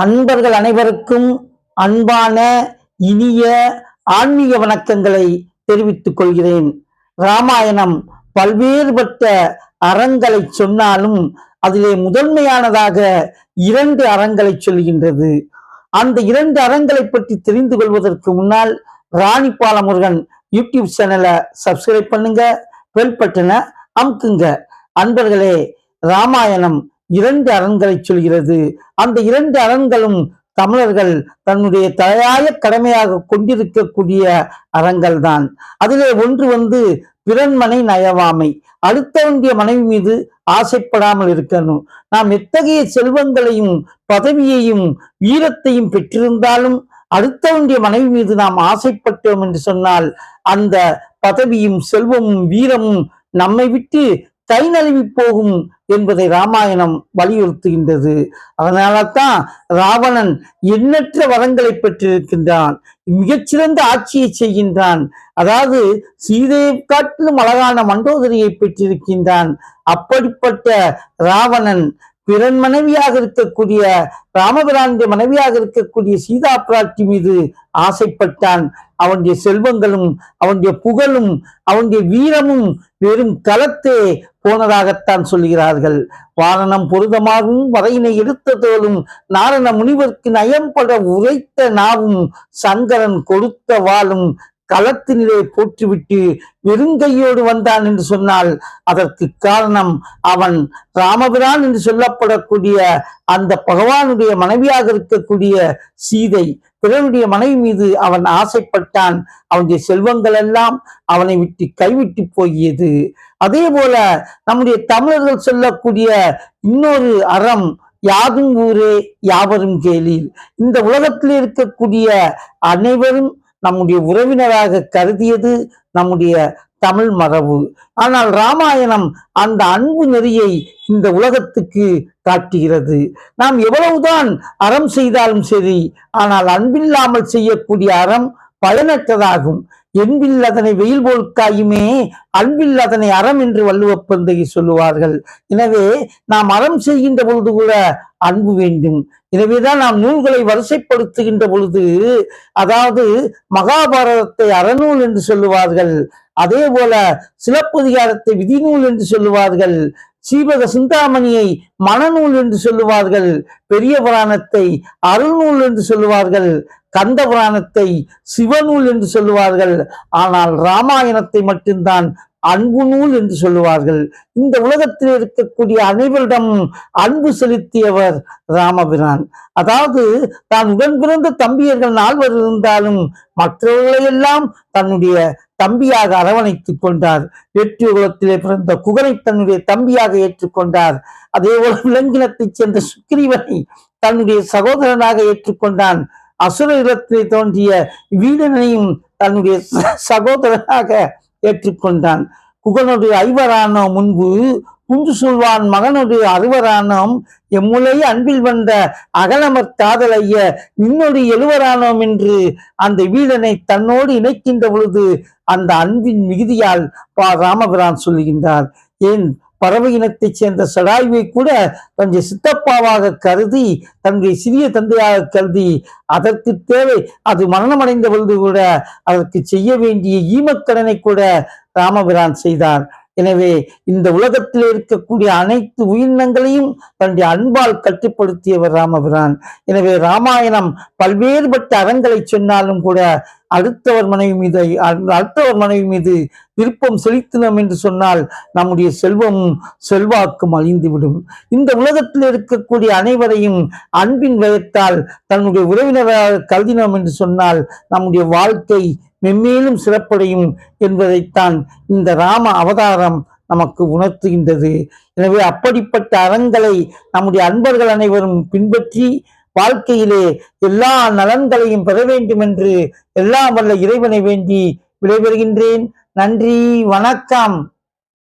அன்பர்கள் அனைவருக்கும் அன்பான இனிய ஆன்மீக வணக்கங்களை தெரிவித்துக் கொள்கிறேன். ராமாயணம் பல்வேறுபட்ட அறங்களை சொன்னாலும் அதிலே முதன்மையானதாக இரண்டு அறங்களை சொல்கின்றது. அந்த இரண்டு அறங்களை பற்றி தெரிந்து கொள்வதற்கு முன்னால் ராணி பாலமுருகன் யூடியூப் சேனலை சப்ஸ்கிரைப் பண்ணுங்க பெல் பட்டனை அமுக்குங்க. அன்பர்களே ராமாயணம் இரண்டு அரண்களை சொல்கிறது. அந்த இரண்டு அரண்களும் தமிழர்கள் தன்னுடைய தலையாய கடமையாக கொண்டிருக்கக்கூடிய அறங்கள் தான் அதிலே ஒன்று வந்து பிறன்மனை நயவாமை. அடுத்தவனுடைய மனைவி மீது ஆசைப்படாமல் இருக்கணும். நாம் எத்தகைய செல்வங்களையும் பதவியையும் வீரத்தையும் பெற்றிருந்தாலும் அடுத்தவனுடைய மனைவி மீது நாம் ஆசைப்பட்டோம் என்று சொன்னால் அந்த பதவியும் செல்வமும் வீரமும் நம்மை விட்டு கை நழுவி போகும் என்பதை ராமாயணம் வலியுறுத்துகின்றது. அதனால தான் ராவணன் எண்ணற்ற வரங்களை பெற்றிருக்கின்றான். மிகச்சிறந்த ஆட்சியை செய்கின்றான். அதாவது சீதையை காட்டிலும் அழகான மண்டோதரியை பெற்றிருக்கின்றான். அப்படிப்பட்ட ராவணன் பிறன் மனைவியாக இருக்கக்கூடிய ராமபிரானுடைய மனைவியாக இருக்கக்கூடிய சீதா பிராட்டி மீது ஆசைப்பட்டான். அவனுடைய செல்வங்களும் அவனுடைய புகழும் அவனுடைய வீரமும் வெறும் களத்தே போனதாகத்தான் சொல்கிறார்கள் வாரணம் பொருதமாகவும் வரையினை எடுத்ததோலும் நாரண முனிவர்க்கு நயம்பட உரைத்த நாவும் சங்கரன் கொடுத்த வாளும் களத்தினிலே போற்றுவிட்டு வெறுங்கையோடு வந்தான் என்று சொன்னால் அதற்கு காரணம் அவன் ராமபிரான் என்று சொல்லப்படக்கூடிய அந்த பகவானுடைய மனைவியாக இருக்கக்கூடிய சீதை பிறனுடைய மனைவி மீது அவன் ஆசைப்பட்டான். அவனுடைய செல்வங்கள் எல்லாம் அவனை விட்டு கைவிட்டு போகியது. அதே போல நம்முடைய தமிழர்கள் சொல்லக்கூடிய இன்னொரு அறம் யாதும் ஊரே யாவரும் கேளீர். இந்த உலகத்தில் இருக்கக்கூடிய அனைவரும் நம்முடைய உறவினராக கருதியது நம்முடைய தமிழ் மரபு. ஆனால் ராமாயணம் அந்த அன்பு நெறியை இந்த உலகத்துக்கு காட்டுகிறது. நாம் எவ்வளவுதான் அறம் செய்தாலும் சரி ஆனால் அன்பில்லாமல் செய்யக்கூடிய அறம் பயனற்றதாகும். என்பில் அதனை வெயில் போல் காயுமே அன்பில் அதனை அறம் என்று வள்ளுவப்பந்தையை சொல்லுவார்கள். எனவே நாம் அறம் செய்கின்ற பொழுது கூட அன்பு வேண்டும். எனவேதான் நாம் நூல்களை வரிசைப்படுத்துகின்ற பொழுது அதாவது மகாபாரதத்தை அறநூல் என்று சொல்லுவார்கள். அதே போல சிலப்பதிகாரத்தை விதிநூல் என்று சொல்லுவார்கள். சீவக சிந்தாமணியை மனநூல் என்று சொல்லுவார்கள் பெரிய புராணத்தை அருள்நூல் என்று சொல்லுவார்கள் கந்த புராணத்தை சிவநூல் என்று சொல்லுவார்கள். ஆனால் ராமாயணத்தை மட்டும்தான் அன்பு நூல் என்று சொல்லுவார்கள். இந்த உலகத்தில் இருக்கக்கூடிய அனைவரிடம் அன்பு செலுத்தியவர் ராமபிரான். அதாவது தான் உடன் பிறந்த தம்பியர்கள் நால்வர் இருந்தாலும் மற்றவர்களையெல்லாம் தன்னுடைய தம்பியாக அரவணைத்துக் கொண்டார். வெற்றி குலத்திலே பிறந்த குகனை தன்னுடைய தம்பியாக ஏற்றுக்கொண்டார். அதே போல விலங்கினத்தைச் சேர்ந்த சுக்ரீவனை தன்னுடைய சகோதரனாக ஏற்றுக்கொண்டான். அசுர இடத்திலே தோன்றிய வீரனையும் தன்னுடைய சகோதரனாக ஏற்றுக்கொண்டான். குகனுடைய ஐவரான முன்பு குஞ்சு சொல்வான் மகனுடைய அறுவரானோம் எம்முலை அன்பில் வந்த அகலமர் காதலைய இன்னொரு எழுவரானோம் என்று அந்த வீரனை தன்னோடு இணைக்கின்ற பொழுது அந்த அன்பின் மிகுதியால் பா ராமபிரான் சொல்லுகின்றார். ஏன் பறவை இனத்தைச் சேர்ந்த சடாயுவை கூட தன்னுடைய சித்தப்பாவாக கருதி தன்னுடைய சிறிய தந்தையாக கருதி அதற்கு தேவை அது மரணமடைந்த பொழுது கூட அதற்கு செய்ய வேண்டிய ஈமக்கடனை கூட ராமபிரான் செய்தார். எனவே இந்த உலகத்தில் இருக்கக்கூடிய அனைத்து உயிரினங்களையும் தன்னுடைய அன்பால் கட்டுப்படுத்தியவர் ராமபிரான். எனவே ராமாயணம் பல்வேறுபட்ட அறங்களை சொன்னாலும் கூட அடுத்தவர் மனைவி மீது அடுத்தவர் மனைவி மீது விருப்பம் செலுத்தினோம் என்று சொன்னால் நம்முடைய செல்வமும் செல்வாக்கும் அழிந்துவிடும். இந்த உலகத்தில் இருக்கக்கூடிய அனைவரையும் அன்பின் வயத்தால் தன்னுடைய உறவினராக கருதினோம் என்று சொன்னால் நம்முடைய வாழ்க்கை மென்மேலும் சிறப்படையும் என்பதைத்தான் இந்த ராம அவதாரம் நமக்கு உணர்த்துகின்றது. எனவே அப்படிப்பட்ட அறங்களை நம்முடைய அன்பர்கள் அனைவரும் பின்பற்றி வாழ்க்கையிலே எல்லா நலன்களையும் பெற வேண்டும் என்று எல்லாம் வல்ல இறைவனை வேண்டி விடைபெறுகின்றேன். நன்றி வணக்கம்.